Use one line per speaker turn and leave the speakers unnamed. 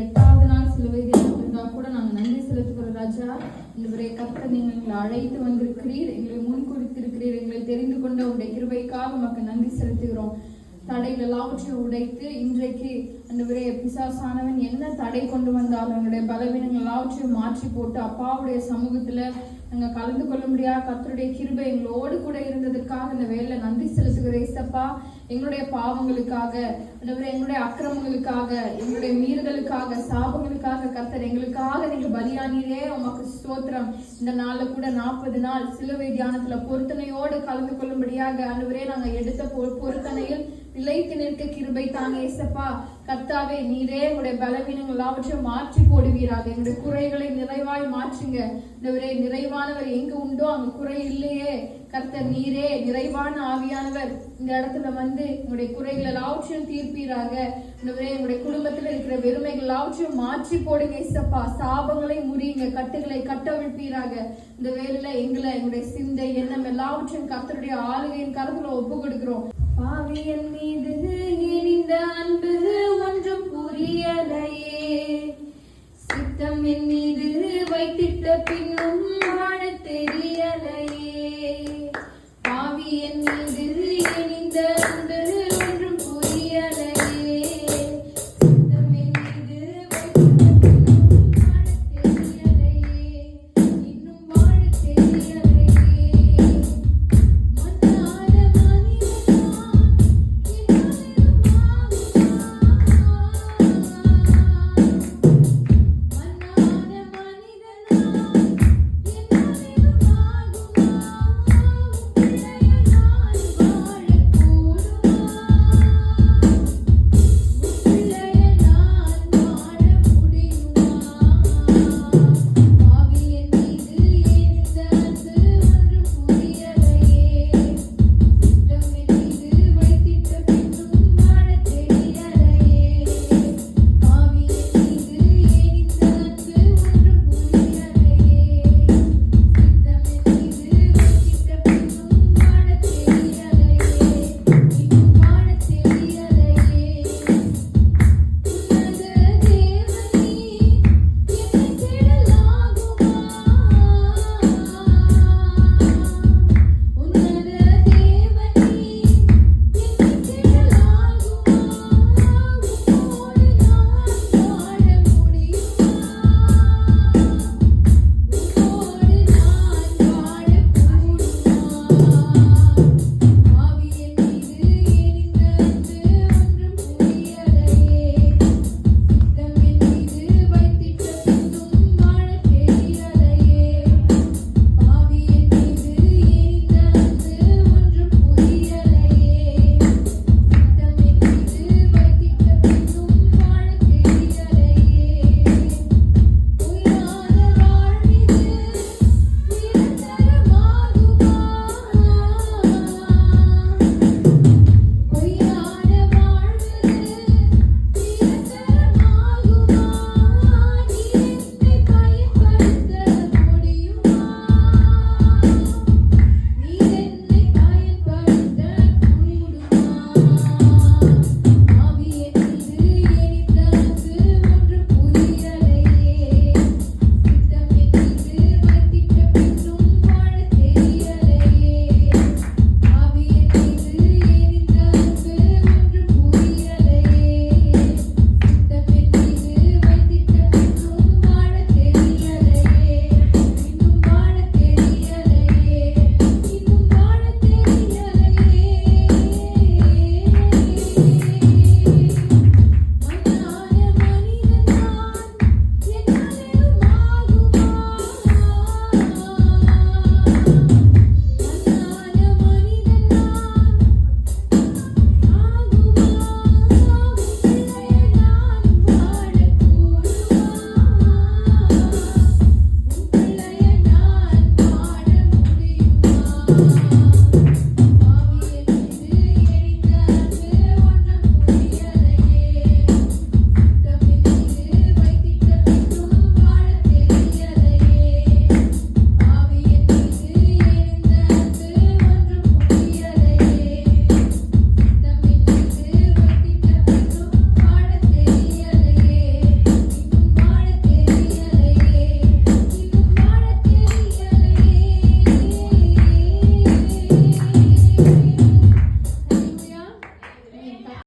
எட்டாவது நாள் சிலுவை தினத்திற்காக கூட நாங்கள் நன்றி செலுத்துகிறோம் ராஜா. இவரை கத்த நீங்கள் எங்களை அழைத்து வந்திருக்கிறீர் எங்களை முன்குறித்திருக்கிறீர் எங்களை தெரிந்து கொண்ட உடைய கிருபைக்காக உமக்கு நன்றி செலுத்துகிறோம். தடைகள் எல்லாவற்றையும் உடைத்து இன்றைக்கு அன்றுவரே பிசாசானவன் என்ன தடை கொண்டு வந்தாலும் எங்களுடைய பலவீனங்கள் எல்லாவற்றையும் மாற்றி போட்டு அப்பாவுடைய சமூகத்துல நாங்கள் கலந்து கொள்ள முடியாத. கத்தருடைய கிருபை எங்களோடு கூட இருந்ததற்காக இந்த வேலை நன்றி செலுத்துகிற ஏசப்பா. எங்களுடைய பாவங்களுக்காக ஆண்டவரே எங்களுடைய அக்கிரமங்களுக்காக எங்களுடைய மீறுதலுக்காக சாபங்களுக்காக கத்தர் எங்களுக்காக நீங்க பலியானீரே. உமக்கு ஸ்தோத்திரம். இந்த நாள்ல கூட நாற்பது நாள் சிலுவை தியானத்துல பொருத்தனையோடு கலந்து கொள்ளும்படியாக ஆண்டவரே நாங்க எடுத்த பொ- பொருத்தனையில் நிலைத்து நிற்க கிருபை தாங்க ஏசப்பா. கர்த்தாவே நீரே உங்களுடைய பலவீனங்கள் எல்லாவற்றையும் மாற்றி போடுவீராக. எங்களுடைய குறைகளை நிறைவாய் மாற்றுங்க ஆண்டவரே நிறைவானவர் எங்க உண்டோ அங்க குறை இல்லையே. கர்த்தர் நீரே நிறைவான ஆவியானவர் இந்த இடத்துல வந்து உங்களுடைய குறைகளை லாவற்றியம் தீர்ப்பீராக. ஆண்டவரே உங்களுடைய குடும்பத்துல இருக்கிற வெறுமைகள் லாவற்றியம் மாற்றி போடுங்க இசப்பா. சாபங்களை முறியுங்க கட்டுகளை கட்டவிழ்ப்பீராக. இந்த வேலையில எங்களை எங்களுடைய சிந்தை எண்ணம் எல்லாவற்றையும் கர்த்தருடைய ஆளுகையின் கருத்துல ஒப்பு கொடுக்கிறோம். பாவியன் மீது இனிந்த அன்பு ஒன்றும் புரியலையே. சித்தம் என் மீது திட்ட பின்னும் வாழ தெரியலையே.